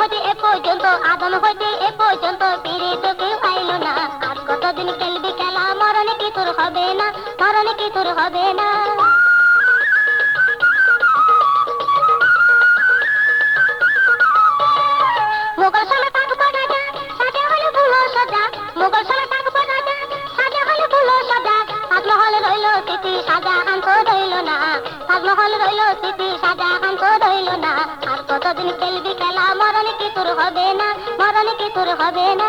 হইতে এ পর্যন্ত, আদম হইতে এ পর্যন্ত, ফিরে তো কেউ পাইল না। আর কতদিন খেলবি খেলা, মরণে কি তোর হবে না, মরণে কি তোর হবে না? স্মৃতি সাজা আন্ত রইল না। তাজমহল রইল স্মৃতি সাজা আন্ত রইল না। আর কতদিন খেলবি খেলা, মরণ কি তোর হবে না, মরণ কি তোর হবে না।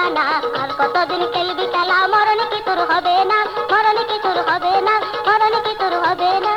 ঠিকানা আর কতদিন খেলবি খেলা? মরণ কি তোর হবে না? মরণ কি তোর হবে না? মরণ কি তোর হবে না?